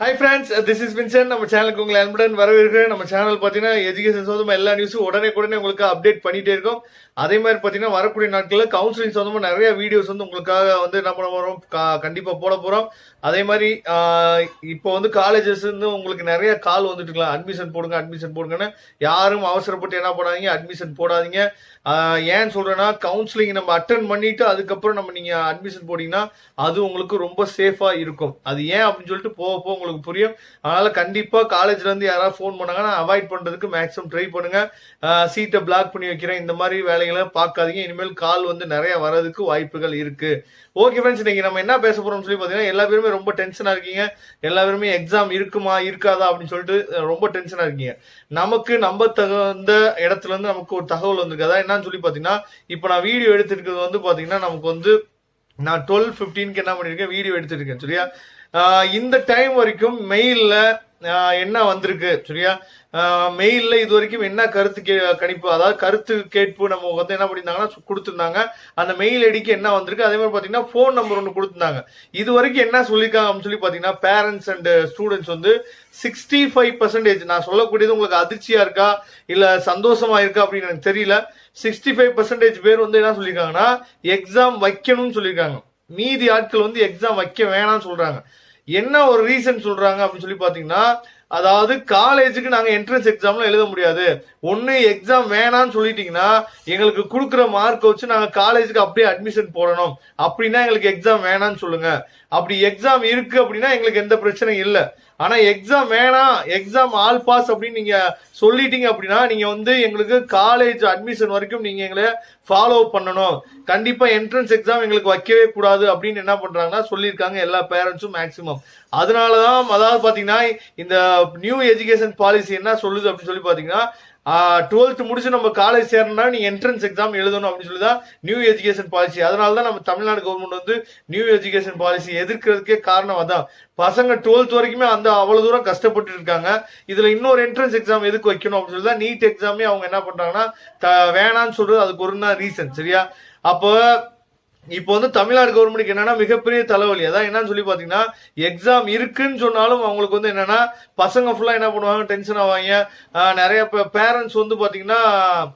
Hi friends this is Vinson நம்ம சேனலுக்கு உங்களை அன்புடன் வரவேற்கிறேன். நம்ம சேனல் பார்த்தீங்கன்னா எஜுகேஷன் சம்மந்தமாக எல்லா நியூஸும் உடனே உடனே உங்களுக்கு அப்டேட் பண்ணிட்டே இருக்கோம். அதே மாதிரி பார்த்தீங்கன்னா வரக்கூடிய நாட்களில் கவுன்சிலிங் சம்மந்தமாக நிறைய வீடியோஸ் வந்து உங்களுக்காக வந்து என்ன பண்ண போகிறோம் கண்டிப்பாக போட போகிறோம் அதே மாதிரி இப்போ வந்து காலேஜஸ் வந்து உங்களுக்கு நிறைய கால் வந்துட்டு இருக்கலாம். அட்மிஷன் போடுங்க அட்மிஷன் போடுங்கன்னு. யாரும் அவசரப்பட்டு என்ன பண்ணாதீங்க அட்மிஷன் போடாதீங்க. ஏன்னு ஏன் கவுன்சிலிங் நம்ம அட்டன் பண்ணிட்டு அதுக்கப்புறம் நம்ம நீங்கள் அட்மிஷன் போட்டிங்கன்னா அது உங்களுக்கு ரொம்ப சேஃபாக இருக்கும். அது ஏன் அப்படின்னு சொல்லிட்டு போக போக உங்களுக்கு புரியும். அதனால கண்டிப்பா காலேஜ்ல இருந்து யாராவது ஃபோன் பண்ணாங்கன்னா அவாய்ட் பண்றதுக்கு மேக்ஸிமம் ட்ரை பண்ணுங்க. சீட்டை பிளாக் பண்ணி வைக்கிறேன். இந்த மாதிரி வேலைகளை பார்க்காதீங்க. இனிமேல் கால் வந்து நிறைய வர்றதுக்கு வாய்ப்புகள் இருக்கு. ஓகே ஃப்ரெண்ட்ஸ் இன்னைக்கு நம்ம என்ன பேச போறோம்னு சொல்லி பார்த்தீங்கன்னா எல்லா பேருமே ரொம்ப டென்ஷனா இருக்கீங்க. எல்லா பேருமே எக்ஸாம் இருக்குமா இருக்காதா அப்படின்னு சொல்லிட்டு ரொம்ப டென்ஷனா இருக்கீங்க. நமக்கு நம்ப தகுந்த இடத்துல இருந்து நமக்கு ஒரு தகவல் வந்திருக்கு. அதான் என்னன்னு சொல்லி பார்த்தீங்கன்னா இப்போ நான் வீடியோ எடுத்திருக்கிறது வந்து பாத்தீங்கன்னா நமக்கு வந்து நான் டுவெல் ஃபிஃப்டீனுக்கு என்ன பண்ணியிருக்கேன் வீடியோ எடுத்துருக்கேன் சரியா? இந்த டைம் வரைக்கும் மெயில்ல என்ன வந்திருக்கு சரியா? மெயில்ல இது வரைக்கும் என்ன கருத்து கே கணிப்பு? அதாவது கருத்து கேட்பு நம்ம வந்து என்ன பண்ணியிருந்தாங்கன்னா கொடுத்துருந்தாங்க. அந்த மெயில் ஐடிக்கு என்ன வந்திருக்கு? அதே மாதிரி பார்த்தீங்கன்னா ஃபோன் நம்பர் ஒன்று கொடுத்துருந்தாங்க. இது வரைக்கும் என்ன சொல்லியிருக்காங்க அப்படின்னு சொல்லி பார்த்தீங்கன்னா பேரண்ட்ஸ் அண்ட் ஸ்டூடெண்ட்ஸ் வந்து சிக்ஸ்டி ஃபைவ் பர்சன்டேஜ் நான் சொல்லக்கூடியது உங்களுக்கு அதிர்ச்சியா இருக்கா? இல்லை சந்தோஷமா இருக்கா அப்படின்னு எனக்கு தெரியல. சிக்ஸ்டி ஃபைவ் பர்சன்டேஜ் பேர் வந்து என்ன சொல்லியிருக்காங்கன்னா எக்ஸாம் வைக்கணும்னு சொல்லியிருக்காங்க. மீதி ஆட்கள் வந்து எக்ஸாம் வைக்க வேணாம்னு சொல்றாங்க. என்ன ஒரு ரீசன் சொல்றாங்க அப்படின்னு சொல்லி பாத்தீங்கன்னா அதாவது காலேஜுக்கு நாங்க என்ட்ரன்ஸ் எக்ஸாம்லாம் எழுத முடியாது. ஒன்று எக்ஸாம் வேணாம்னு சொல்லிட்டீங்கன்னா எங்களுக்கு கொடுக்குற மார்க் வச்சு நாங்க காலேஜுக்கு அப்படியே அட்மிஷன் போடணும். அப்படின்னா எங்களுக்கு எக்ஸாம் வேணாம்னு சொல்லுங்க. அப்படி எக்ஸாம் இருக்கு அப்படின்னா எங்களுக்கு எந்த பிரச்சனையும் இல்லை. ஆனா எக்ஸாம் வேணாம். எக்ஸாம் ஆல் பாஸ் அப்படின்னு நீங்க சொல்லிட்டீங்க அப்படின்னா நீங்க வந்து எங்களுக்கு காலேஜ் அட்மிஷன் வரைக்கும் நீங்க எங்களை ஃபாலோ பண்ணணும். கண்டிப்பா என்ட்ரன்ஸ் எக்ஸாம் எங்களுக்கு வைக்கவே கூடாது அப்படின்னு என்ன பண்றாங்கன்னா சொல்லியிருக்காங்க எல்லா பேரண்ட்ஸும் மேக்சிமம் அதனாலதான் அதாவது பாத்தீங்கன்னா இந்த நியூ எஜுகேஷன் பாலிசி என்ன சொல்லுது அப்படின்னு சொல்லி பாத்தீங்கன்னா டுவெல்த் முடிச்சு நம்ம காலேஜ் சேரணும்னா நீ என்ட்ரன்ஸ் எக்ஸாம் எழுதணும் அப்படின்னு சொல்லி தான் நியூ எஜுகேஷன் பாலிசி அதனால தான் நம்ம தமிழ்நாடு கவர்மெண்ட் வந்து நியூ எஜுகேஷன் பாலிசி எதிர்க்கிறதுக்கே காரணம் அதான். பசங்க டுவெல்த் வரைக்குமே அந்த அவ்வளவு தூரம் கஷ்டப்பட்டு இருக்காங்க. இதுல இன்னொரு என்ட்ரன்ஸ் எக்ஸாம் எதுக்கு வைக்கணும் அப்படின்னு சொல்லி தான் நீட் எக்ஸாமே அவங்க என்ன பண்றாங்கன்னா த- வேணான்னு சொல்றது அதுக்கு ஒரு ரீசன் சரியா? அப்போ இப்போ வந்து தமிழ்நாடு கவர்மெண்ட்டுக்கு என்னன்னா மிகப்பெரிய தலைவலி. அதான் என்னன்னு சொல்லி பாத்தீங்கன்னா எக்ஸாம் இருக்குன்னு சொன்னாலும் அவங்களுக்கு வந்து என்னன்னா பசங்க ஃபுல்லா என்ன பண்ணுவாங்க? டென்ஷன் ஆவாங்க. நிறைய பேரண்ட்ஸ் வந்து பாத்தீங்கன்னா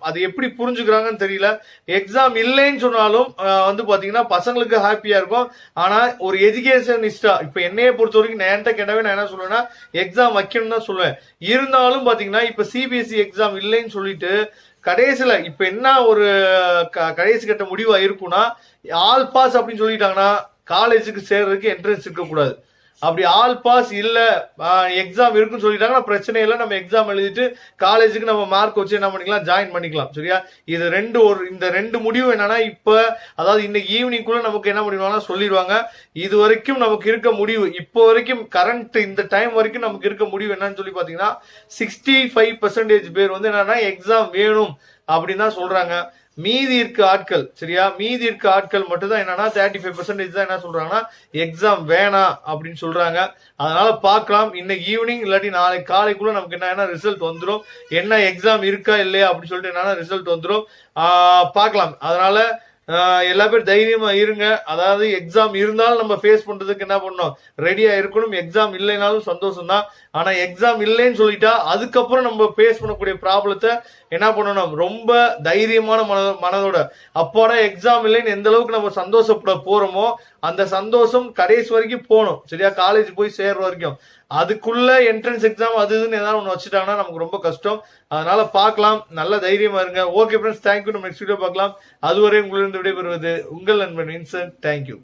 அது எப்படி புரிஞ்சுக்கிறாங்கன்னு தெரியல. எக்ஸாம் இல்லைன்னு சொன்னாலும் வந்து பாத்தீங்கன்னா பசங்களுக்கு ஹாப்பியா இருக்கும். ஆனா ஒரு எஜுகேஷனிஸ்டா இப்ப என்னைய பொறுத்த வரைக்கும் நான் என்கிட்ட கேட்டவே நான் என்ன சொல்லுவேன்னா எக்ஸாம் வைக்கணும்னு தான் சொல்லுவேன். இருந்தாலும் பாத்தீங்கன்னா இப்ப சிபிஎஸ்சி எக்ஸாம் இல்லைன்னு சொல்லிட்டு கடைசியில இப்ப என்ன ஒரு க- கடைசி கட்ட முடிவா இருக்கும்னா ஆல் பாஸ் அப்படின்னு சொல்லிட்டாங்கன்னா காலேஜுக்கு சேர்றதுக்கு என்ட்ரன்ஸ் இருக்கக்கூடாது. அப்படி ஆல் பாஸ் இல்ல. எக்ஸாம் இருக்குன்னு சொல்லிட்டாங்கன்னா பிரச்சனை இல்லை. நம்ம எக்ஸாம் எழுதிட்டு காலேஜுக்கு நம்ம மார்க் வச்சு என்ன பண்ணிக்கலாம்? ஜாயின் பண்ணிக்கலாம். சரியா? இது ரெண்டு ஒரு இந்த ரெண்டு முடிவு என்னன்னா இப்ப அதாவது இன்னைக்கு ஈவினிங்குள்ள நமக்கு என்ன பண்ணிடுவாங்கன்னா சொல்லிடுவாங்க. இது வரைக்கும் நமக்கு இருக்க முடிவு இப்போ வரைக்கும் கரண்ட் இந்த டைம் வரைக்கும் நமக்கு இருக்க முடிவு என்னன்னு சொல்லி பாத்தீங்கன்னா சிக்ஸ்டி ஃபைவ் பர்சன்டேஜ் பேர் வந்து என்னன்னா எக்ஸாம் வேணும் அப்படின்னு தான் சொல்றாங்க. மீதி இருக்க ஆட்கள் சரியா? மீதி இருக்க ஆட்கள் மட்டும் தான் என்னன்னா தேர்ட்டி ஃபைவ் பர்சன்டேஜ் தான் என்ன சொல்றாங்கன்னா எக்ஸாம் வேணாம் அப்படின்னு சொல்றாங்க. அதனால பார்க்கலாம். இன்னைக்கு ஈவினிங் இல்லாட்டி நாளைக்கு காலைக்குள்ள நமக்கு என்ன ரிசல்ட் வந்துடும் என்ன எக்ஸாம் இருக்கா இல்லையா அப்படின்னு சொல்லிட்டு என்னன்னா ரிசல்ட் வந்துடும் பார்க்கலாம். அதனால எல்லா பேரும் தைரியமா இருங்க. அதாவது எக்ஸாம் இருந்தாலும் நம்ம ஃபேஸ் பண்றதுக்கு என்ன பண்ணணும்? ரெடியா இருக்கணும். எக்ஸாம் இல்லைனாலும் சந்தோஷம் தான் ஆனா எக்ஸாம் இல்லைன்னு சொல்லிட்டா அதுக்கப்புறம் நம்ம ஃபேஸ் பண்ணக்கூடிய ப்ராப்ளத்தை என்ன பண்ணணும்? ரொம்ப தைரியமான மன மனதோட. அப்போட எக்ஸாம் இல்லைன்னு எந்த அளவுக்கு நம்ம சந்தோஷப்பட போறோமோ அந்த சந்தோஷம் கடைசி வரைக்கும் போகணும். சரியா? காலேஜ் போய் சேர்ற வரைக்கும். அதுக்குள்ள என்ட்ரன்ஸ் எக்ஸாம் அது இதுன்னு ஏதாவது ஒன்று வச்சுட்டாங்கன்னா நமக்கு ரொம்ப கஷ்டம். அதனால பார்க்கலாம். நல்ல தைரியமா இருங்க. ஓகே ஃப்ரெண்ட்ஸ் தேங்க்யூ நம்ம நெக்ஸ்ட் வீடியோ பார்க்கலாம். அதுவரை உங்களிருந்து விடைபெறுவது உங்கள் நண்பன் இன்சன் தேங்க்யூ